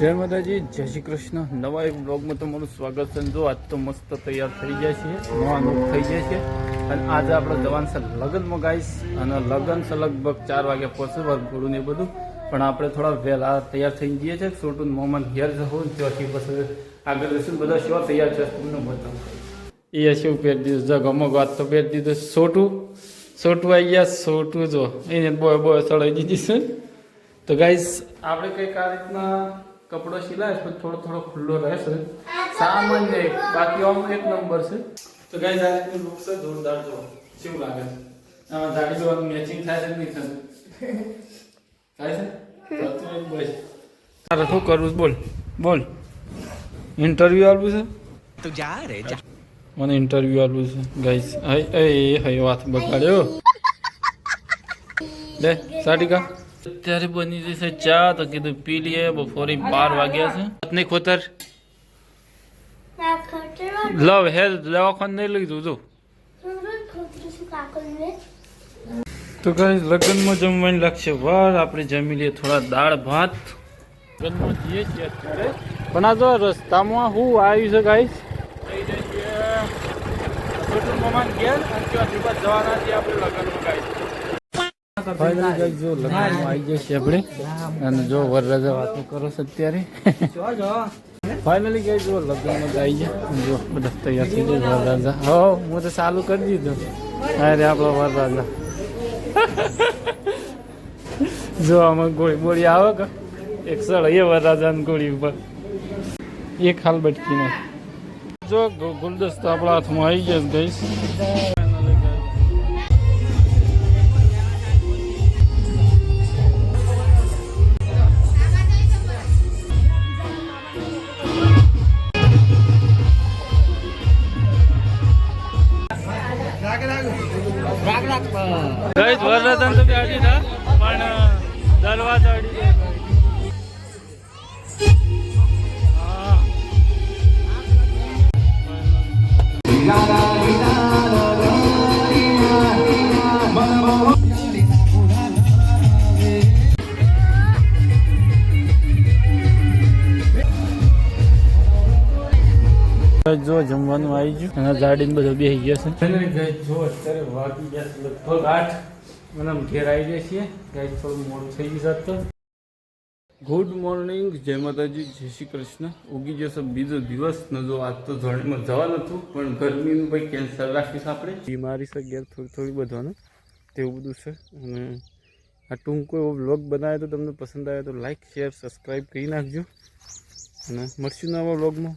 જય માતાજી, જય શ્રી કૃષ્ણ. નવા એક બ્લોગમાં તમારું સ્વાગત છે. જો આજ તો મસ્ત તૈયાર થઈ જાય છે નવા થઈ જાય છે. અને આજે આપણે જવાનું છે લગ્નમાં ગાઈશ અને લગ્ન છે લગભગ ચાર વાગે પહોંચે ગુરુ ને બધું. પણ આપણે થોડા વહેલા તૈયાર થઈ જઈએ છીએ છોટું મોહમ્મદ ઘેર જવું ત્યાંથી પછી આગળ જશું. બધા શો તૈયાર છે. તમને બતાવું. એ શું પહેરી દીધું. જો ગમો વાત તો પહેરી દીધું છોટું છોટું આવી ગયા. છોટું જો. એને બોય બોય ચડાવી દીધી છે. તો ગાઈસ આપણે કંઈક આ રીતના કપડો સિલાય પણ થોડો થોડો ખુલ્લો રહેશે સામાન્ય એક બાકી આમ એક નંબર છે તો ગાઈસ આ રીતનું લુક છે જોરદાર જો કેવું લાગે છે આમાં દાઢી જોવાનું મેચિંગ થાય છે કે નહીં થતું થાય છે? થતું હોય તો બસ તારે શું કરવું છે? બોલ. બોલ. ઇન્ટરવ્યુ આપવું છે? તો જા રે જા. મને ઇન્ટરવ્યુ આપવું છે. ગાઈસ હઈ એ હઈ વાત બગાડ્યો. લે સાટિકા અત્યારે બની જશે ચા તો કીધું પી લઈએ બપોરે બાર વાગ્યા છે. પત્ની ખોતર? લવ હેલ્થ દવાખાન નહીં લીધું તું. તો કઈ લગ્નમાં જમવાની લાગશે વાર. આપણે જમી લઈએ થોડા દાળ ભાત. લગ્નમાં જઈએ છીએ અત્યારે. પણ આ તો રસ્તામાં હું આવ્યું છે ગાઈસ. જવાના છીએ આપણે લગ્નમાં ગાઈસ. ફાઇનલી જો લગ્નમાં આવી ગયો છે આપણે. અને જો વરરાજા વાતો કરો છો અત્યારે. ફાઇનલી ગઈ જો લગ્નમાં તો આવી ગયા. જો બધા તૈયાર થઈ જાય વરરાજા. હો હું તો ચાલુ કરી દીધું. અરે આપણો વરરાજા. જો આમાં ગોળી બોળી આવે કે? એક સળ એ વરરાજાની ગોળી ઉપર. એક હાલ બટકી ના જો ગુલદસ્તો આપણા હાથમાં આવી ગયા ગઈશ ગઈશ વરરાજાને તો અડી ના પણ દરવાજા અડી ગયા જો જમવાનું આવી ગયું. અને ગાડીને બધું બેસી ગયા છે. જો અત્યારે વાગી ગયા છે લગભગ આઠ. મને આમ ઘેર આવી જાય છીએ. ગાય થોડું મોડું થઈ ગયું છે તો. ગુડ મોર્નિંગ જય માતાજી જય શ્રી કૃષ્ણ. ઉગી જશે બીજો દિવસ. ન જો આજ તો ધોરણીમાં જવા નતું પણ ગરમીનું ભાઈ કેન્સર રાખીશ આપણે. બીમારી છે ઘેર થોડી થોડી બધાને. તેવું બધું છે. અને આ ટૂંકો એવો બ્લોગ બનાવ્યો તો તમને પસંદ આવ્યો તો લાઈક શેર સબસ્ક્રાઈબ કરી નાખજો. અને મળશું નવા બ્લોગમાં